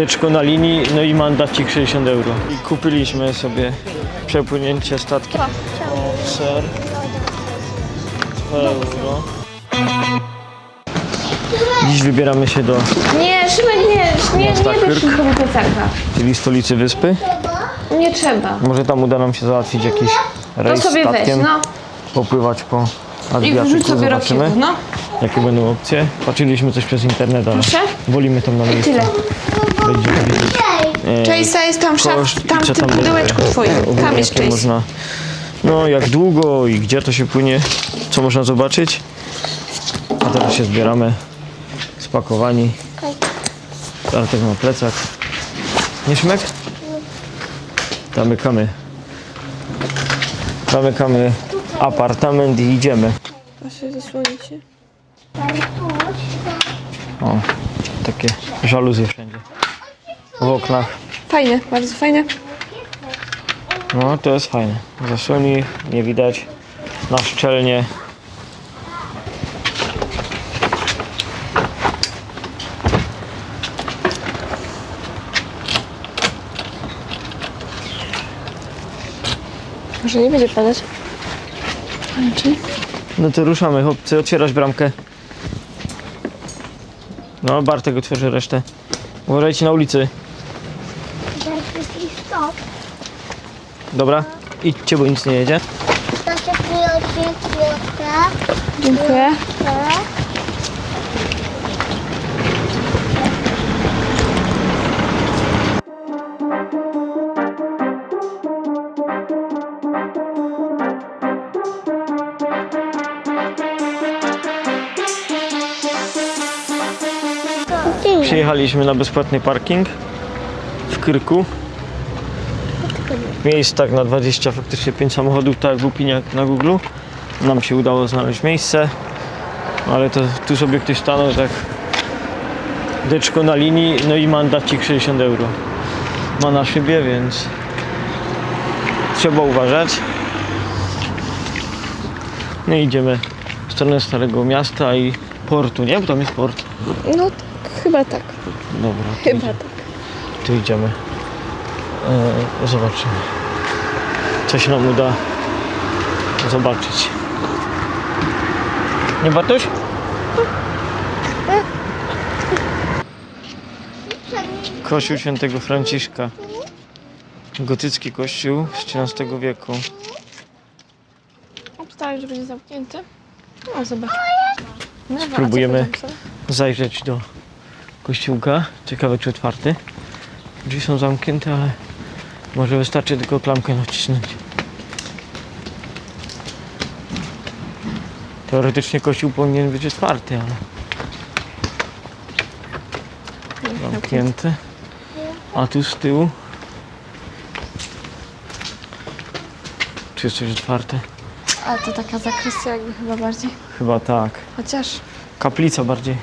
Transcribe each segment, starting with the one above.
Deczko na linii, no i mandacik 60 euro. I kupiliśmy sobie przepłynięcie statkiem. O, ser. 2 euro. Dziś wybieramy się do, Nie, Szymek, nie, nie, Miasta nie bierz Kyrk. nikogo plecaka. czyli stolicy wyspy. Nie trzeba. Może tam uda nam się załatwić jakiś To rejs sobie weź, statkiem. no. Popływać po I Adriatyku, sobie zobaczymy. no. Jakie będą opcje? Patrzyliśmy coś przez internet, ale Proszę? wolimy tam na miejscu. Tyle. Będziemy wiedzieć. e, jest tam w szaf, koszt i tam co w tym będzie. pudełeczku twoim. Ogólnie Tam jest jakie można, no jak długo i gdzie to się płynie, co można zobaczyć. A teraz się zbieramy spakowani. Artek ma plecak. Nie szmek? Zamykamy. Zamykamy apartament i idziemy. Zasłonić się. O, takie żaluzje wszędzie. W oknach. Fajne, bardzo fajne. No, to jest fajne. Zasłoni, nie widać. Na szczelnie. Może nie będzie padać. Raczej. No to ruszamy, chłopcy. Otwierasz bramkę. No, Bartek otworzy resztę. Uważajcie na ulicy. Dobra? Idźcie, bo nic nie jedzie. To się. Dziękuję. Przyjechaliśmy na bezpłatny parking w Kyrku. Miejsc tak na 20, faktycznie 5 samochodów, tak jak opiniach na Google. Nam się udało znaleźć miejsce, ale to tu sobie ktoś stanął tak deczko na linii, no i mandacik 60 euro. Ma na szybie, więc trzeba uważać. No i idziemy w stronę Starego Miasta i portu, nie? Bo tam jest port. No chyba tak. Dobra, Chyba idzie- tak. tu idziemy. E, zobaczymy. Co się nam uda zobaczyć. Nie Bartoś? Kościół świętego Franciszka. Gotycki kościół z XIII wieku. Obstawiam, że będzie zamknięty. No zobacz. No, Spróbujemy. Zajrzeć do kościółka. Ciekawe czy otwarty. Drzwi są zamknięte, ale może wystarczy tylko klamkę nacisnąć. Teoretycznie kościół powinien być otwarty, ale zamknięty. A tu z tyłu. Czy jest coś otwarte? A to taka zakrystia jakby chyba bardziej. Chyba tak. Chociaż Kaplica bardziej.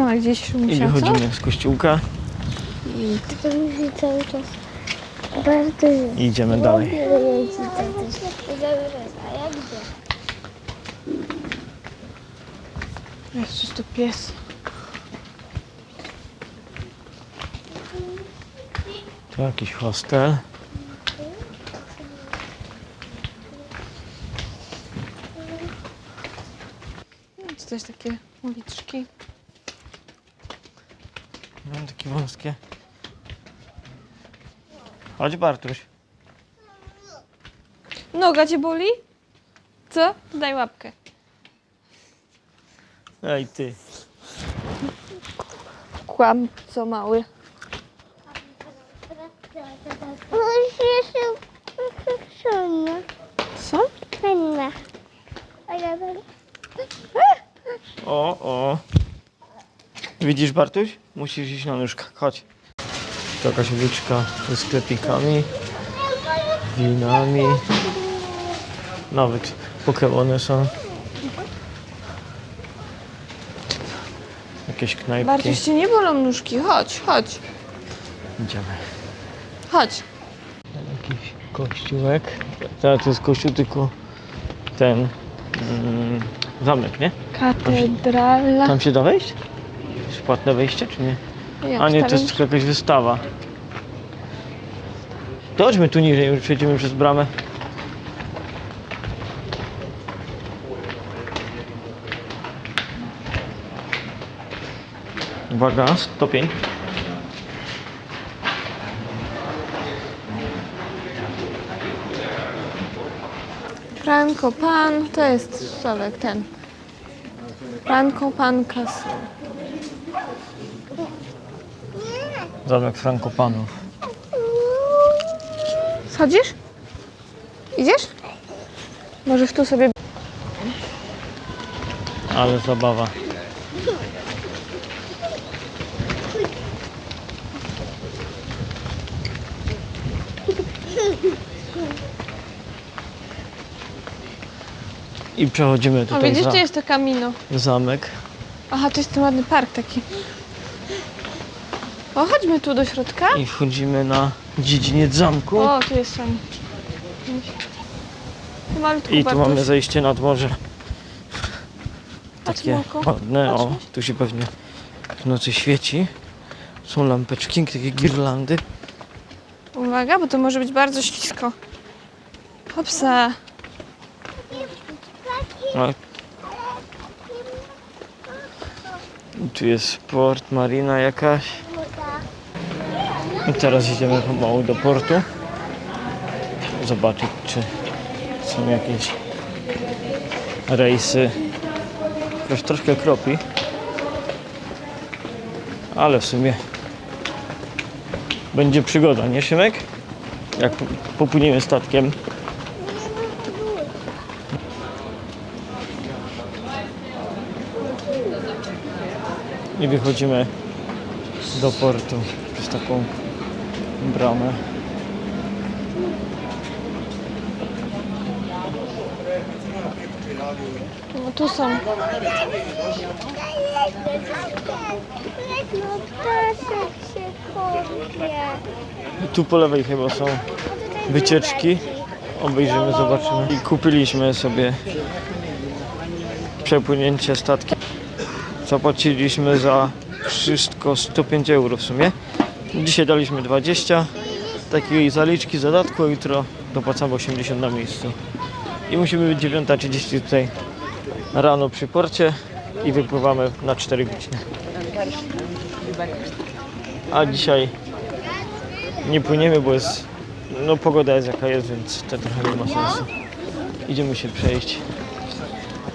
Ma gdzieś I musiał, co? wychodzimy z kościółka To musi cały czas bardzo i idziemy dalej. jeździć. A jak gdzie? Jezus, to pies. Tu jakiś hostel. To też takie uliczki. Mam takie wąskie. Chodź Bartuś. Noga cię boli? Co? Daj łapkę. Ej, ty. Kłam, co mały. No jeszcze szumno. Co? Fajna. Ale będę. O, o. Widzisz, Bartuś? Musisz iść na nóżkach. Chodź. To jakaś uliczka ze sklepikami, winami. Nawet Pokemony są. Jakieś knajpki. Bartuś, cię nie bolą nóżki. Chodź, chodź, Idziemy. chodź. Jakiś kościółek. Teraz to jest kościół, tylko ten mm, zamek, nie? Katedrala. Tam się da wejść? Jest płatne wejście, czy nie? Ja A nie, to jest tylko jakaś wystawa. To chodźmy tu niżej, już przejdziemy przez bramę. Uwaga, stopień. Franco Pan, to jest Sławek ten. Franco Pan Castle. Zamek Frankopanów. Schodzisz? Idziesz? Możesz tu sobie... Ale zabawa. I przechodzimy A tutaj widzisz, za tu jest to kamino. zamek. Aha, to jest ten ładny park taki. O, chodźmy tu do środka. I wchodzimy na dziedziniec zamku. O, tu jest malutku I tu mamy zejście nad morze. Takie ładne. O, tu się pewnie w nocy świeci. Są lampeczki, takie girlandy. Uwaga, bo to może być bardzo ślisko. Hopsa. O. I Tu jest port, marina jakaś. Teraz idziemy pomału do portu. Zobaczyć, czy są jakieś rejsy. Już troszkę kropi. Ale w sumie będzie przygoda, nie Szymek? Jak po- popłyniemy statkiem. I wychodzimy do portu przez taką bramę. No tu są. No się tu po lewej chyba są wycieczki. Obejrzymy, zobaczymy. I kupiliśmy sobie przepłynięcie statkiem. Zapłaciliśmy za wszystko 105 euro w sumie. Dzisiaj daliśmy 20 takiej zaliczki zadatku, a jutro dopłacamy 80 na miejscu. I musimy być 9.30 tutaj rano przy porcie i wypływamy na 4 godziny. A dzisiaj nie płyniemy, bo jest, no pogoda jest jaka jest, więc to trochę nie ma sensu. Idziemy się przejść.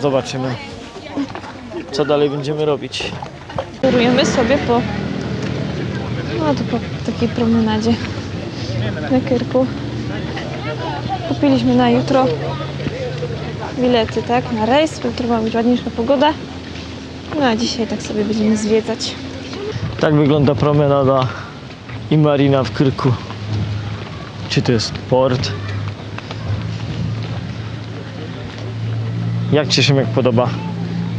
Zobaczymy, co dalej będziemy robić. Kierujemy sobie po... No to po takiej promenadzie na Kyrku. Kupiliśmy na jutro bilety, tak? Na rejs. Jutro ma być ładniejsza pogoda. No a dzisiaj tak sobie będziemy zwiedzać. Tak wygląda promenada i marina w Krku. Czy to jest port? Jak Ci się jak podoba?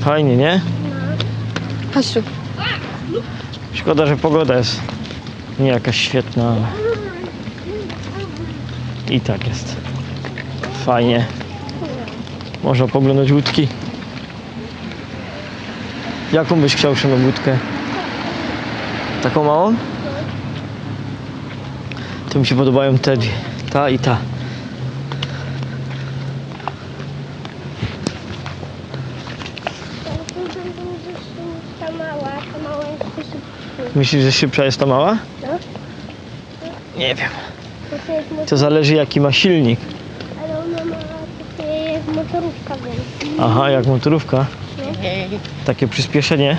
Fajnie, nie? Chodź tu. Szkoda, że pogoda jest nie jakaś świetna, ale i tak jest fajnie. Można poglądać łódki. Jaką byś chciał Szymon łódkę? Taką małą? To mi się podobają te dwie. Ta i ta. Myślisz, że szybsza jest ta mała? Nie wiem. To zależy jaki ma silnik. ale ona ma takie motorówka wiem. Aha, jak motorówka. Nie? Takie przyspieszenie.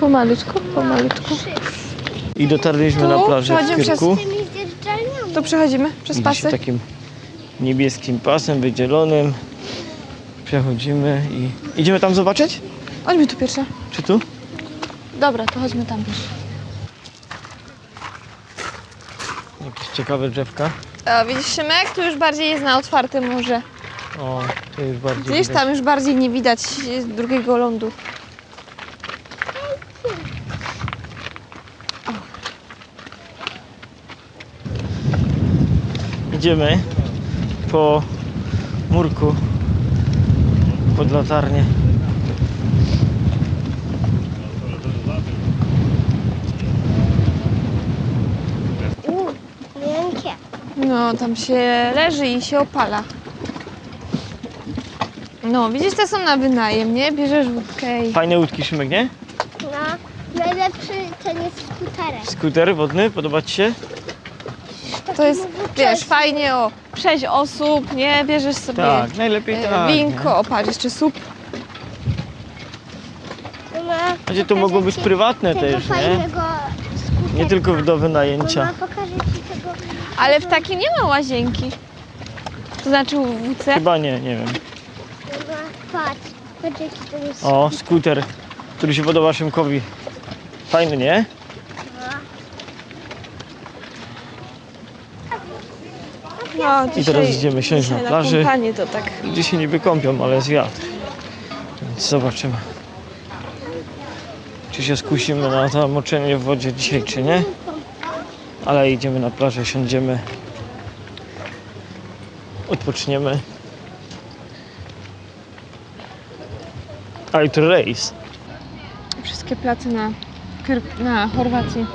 Pomalutku, pomalutku. I dotarliśmy Tu na plażę w przechodzimy przez- Kyrku. Tymi zjeżdżalniami. To przechodzimy przez Gdzieś pasy. takim niebieskim pasem wydzielonym. Przechodzimy i... Idziemy tam zobaczyć? Chodźmy tu pierwsze. Czy tu? Dobra, to chodźmy tam pierwsze. Jakieś ciekawe drzewka. A, widzisz Szymek? Tu już bardziej jest na otwartym morze. O, to jest bardziej widać. tam już bardziej nie widać drugiego lądu. Idziemy po murku pod latarnię. No, tam się leży i się opala. No, widzisz, te są na wynajem, nie? Bierzesz wódkę i... Fajne łódki, Szymek, nie? No, najlepszy ten jest skuterek. Skuter wodny, podoba Ci się? To jest, wiesz, fajnie o 6 osób, nie? Bierzesz sobie Tak, najlepiej e, tak. winko, o patrz, jeszcze sup. Znaczy, to mogło być prywatne też, nie? skuterka. Nie tylko do wynajęcia. Mama, pokażę tego. Ale w takim nie ma łazienki. To znaczy w WC? Chyba nie, nie wiem. Mama, patrz. Patrz jaki to jest. O, skuter, który się podoba Szymkowi. Fajny, nie? No, I teraz idziemy siąść dzisiaj na plaży. kąpanie to tak. Ludzie się niby kąpią, ale jest wiatr. Więc zobaczymy. Czy się skusimy na zamoczenie w wodzie dzisiaj, czy nie. Ale idziemy na plażę, siądziemy. Odpoczniemy. A jutro rejs. Wszystkie place na, Kyrk, na Chorwacji.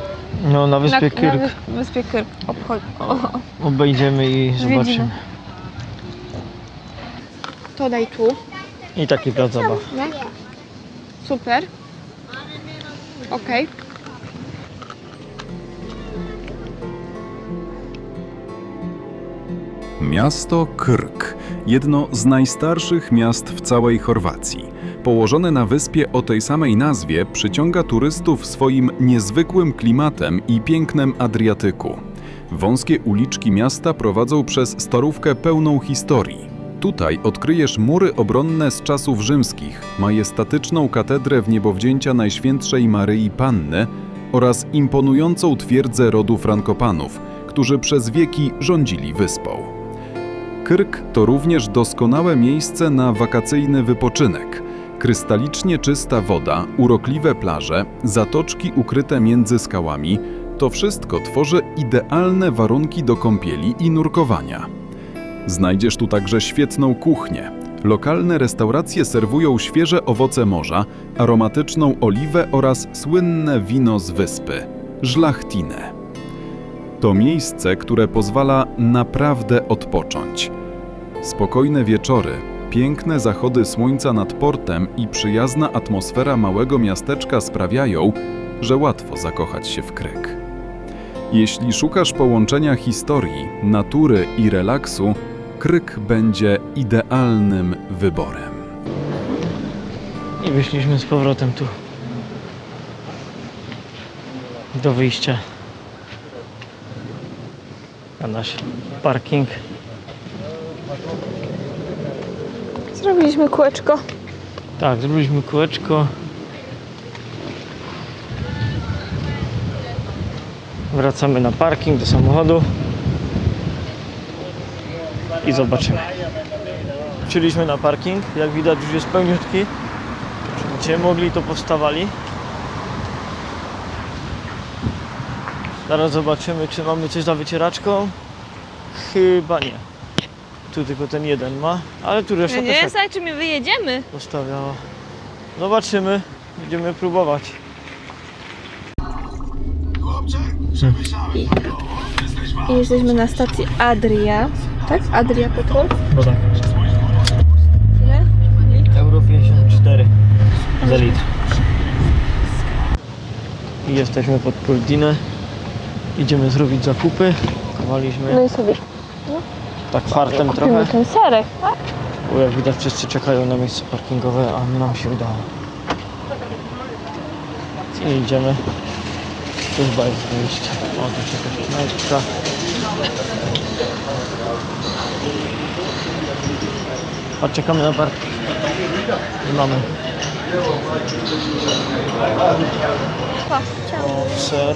No, na wyspie na, Kyrk. Na wys- wyspie Kyrk obchodzi. O, o, Obejdziemy i zobaczymy. To daj tu. I taki plac zabaw. No. Super. Okej. Miasto Krk, jedno z najstarszych miast w całej Chorwacji. Położone na wyspie o tej samej nazwie, przyciąga turystów swoim niezwykłym klimatem i pięknem Adriatyku. Wąskie uliczki miasta prowadzą przez starówkę pełną historii. Tutaj odkryjesz mury obronne z czasów rzymskich, majestatyczną katedrę w niebowzięcia Najświętszej Maryi Panny oraz imponującą twierdzę rodu Frankopanów, którzy przez wieki rządzili wyspą. Krk to również doskonałe miejsce na wakacyjny wypoczynek. Krystalicznie czysta woda, urokliwe plaże, zatoczki ukryte między skałami to wszystko tworzy idealne warunki do kąpieli i nurkowania. Znajdziesz tu także świetną kuchnię. Lokalne restauracje serwują świeże owoce morza, aromatyczną oliwę oraz słynne wino z wyspy żlachtinę. To miejsce, które pozwala naprawdę odpocząć. Spokojne wieczory, piękne zachody słońca nad portem i przyjazna atmosfera małego miasteczka sprawiają, że łatwo zakochać się w Kryk. Jeśli szukasz połączenia historii, natury i relaksu, Kryk będzie idealnym wyborem. I wyszliśmy z powrotem tu. Do wyjścia. Na nasz parking. Zrobiliśmy kółeczko. Tak, zrobiliśmy kółeczko. Wracamy na parking do samochodu. I zobaczymy. Wróciliśmy na parking. Jak widać już jest pełniutki. Gdzie mogli to powstawali. Zaraz zobaczymy czy mamy coś za wycieraczką. Chyba nie. Tu tylko ten jeden ma, ale tu reszta też tak znaczy my wyjedziemy. postawiała. Zobaczymy, będziemy próbować. I jesteśmy na stacji Adria. Tak? Adria Petrol. Woda. Ile? Euro 54 za litr. I jesteśmy pod Poldinę. Idziemy zrobić zakupy. zaparkowaliśmy. No i sobie Tak fartem kupimy trochę. ten serek, tak? Bo jak widać wszyscy czekają na miejsce parkingowe, a nam się udało. I idziemy. Tu chyba jest wyjście. O, tu jest jakaś knajpka. A czekamy na parking. Mamy. O, ser.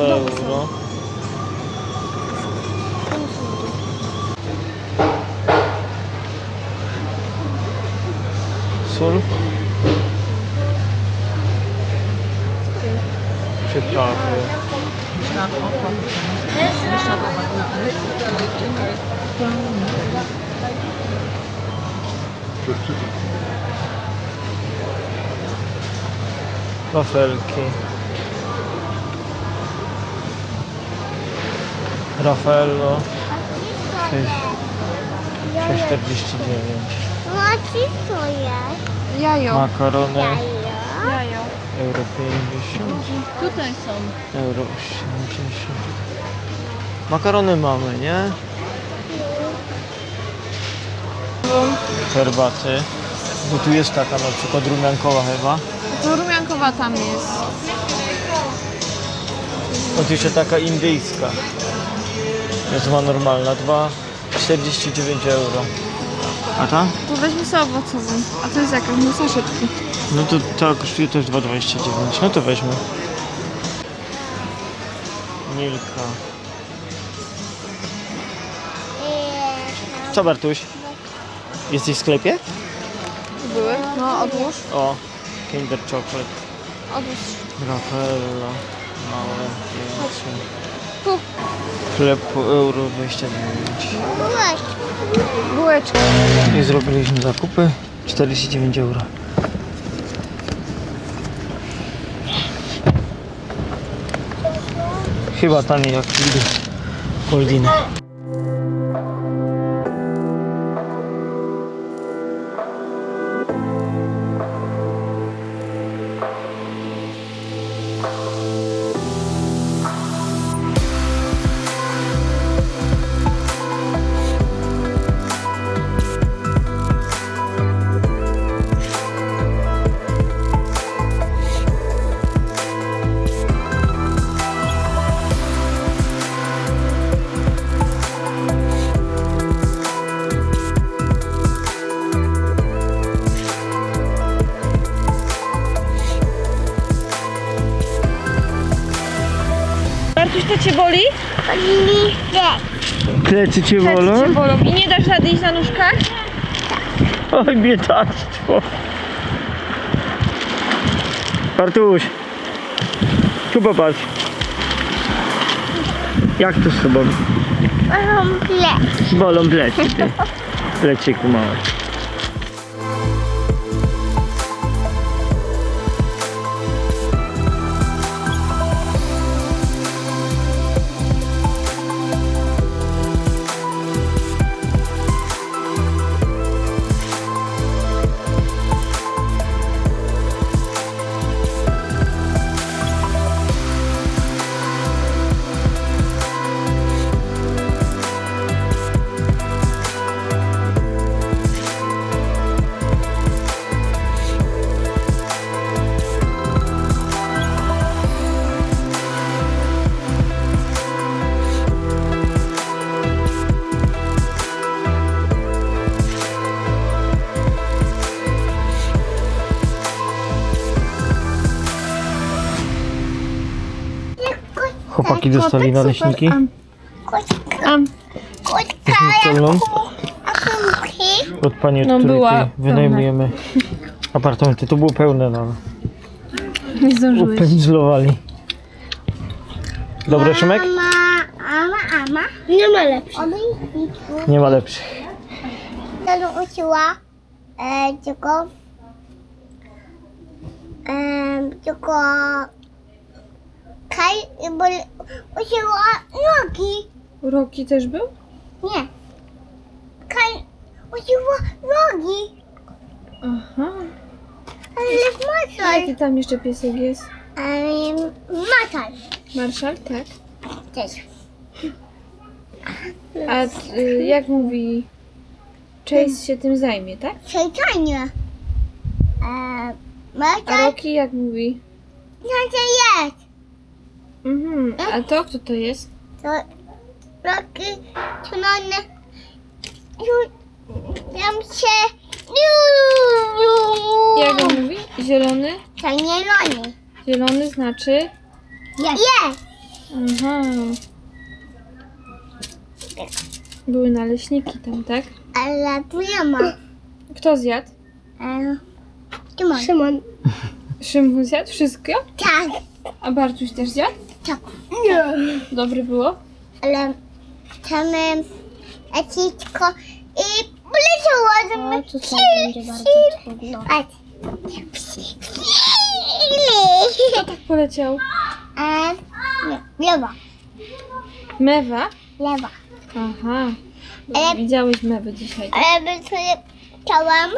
euro. Soru. Çok pahalı. Kötü. Nasıl ki? Raffaello. 6,49. Macie co jest? Jajo. Makarony. Jajo. Euro 50. Tutaj są. Euro 80. Makarony mamy, nie? Herbaty. Bo tu jest taka na przykład rumiankowa chyba. To rumiankowa tam jest. O tu jeszcze taka indyjska. Jest ma normalna. 2,49 euro. A ta? To weźmy sobie owocową. A to jest jakaś no saszetki. No to ta kosztuje też 2,29. No to weźmy. Milka. Co Bartuś? Jesteś w sklepie? Były? No, odłóż. O, Kinder Chocolate. Odłóż. Raffaello. Małe wielkie. Chleb po euro 29. Byłeś. Bułeczki. I zrobiliśmy zakupy 49 euro. Chyba taniej jak Lidl. Goldiny. Plecy cię Plecy bolą? cię bolą. I nie dasz rady iść na nóżkach? Oj, biedactwo. Bartuś. Tu popatrz. Jak to z tobą? Mam plec. Bolą plecy, ty. Pleciku mały. Chłopaki dostali naleśniki. Kotka. Kotka. A kumki? od pani, od No, której była tutaj wynajmujemy apartamenty. To było pełne, no. ale Nie zdążyłeś. upędzlowali. Dobre, Szymek? Mama, ama, ama. Nie ma lepszych. Nie ma lepszych. Tanu uczyła e, tylko e, tylko kaj, bo uczyła nogi. Roki też był? Nie. Kaj uczyła nogi. Aha. Ale w Jaki tam jeszcze piesek jest? Ale macal. Marszal? Tak. Cześć. A y, jak mówi Chase się tym zajmie, tak? Przejrzenie. Eee, A Rocky jak mówi? co to jest? Mhm. A to kto to jest? To roki czerwone. Tam się... Jak on mówi? Zielony? To nie lony. Zielony znaczy? Jest. Jest. Aha. Były naleśniki tam, tak? Ale tu nie ma. Kto zjadł? Eee, Szymon. Szymon. Szymon zjadł wszystko? Tak. A Bartuś też zjadł? Tak. Nie. Dobry było? Ale chcemy ecitko i poleciało, O, żeby tutaj będzie bardzo trudno. Kto tak poleciał? A, nie, lewa, Mewa? lewa. Aha. Ale- Widziałeś mewę dzisiaj. tak? Ale by sobie chciałam,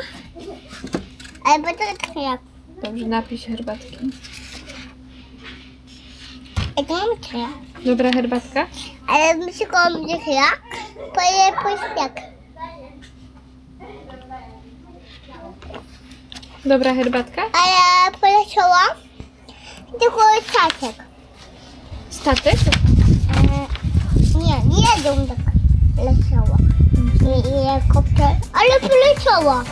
ale by to tak jak, Dobrze, napisz herbatki. Dobra herbatka? Ale my się komuś jak, poje pośpiak. Dobra herbatka? Ale poleciałam, tylko statek. Statek? E, nie, nie jedą tak leciała. I, i helikopter, ale poleciała.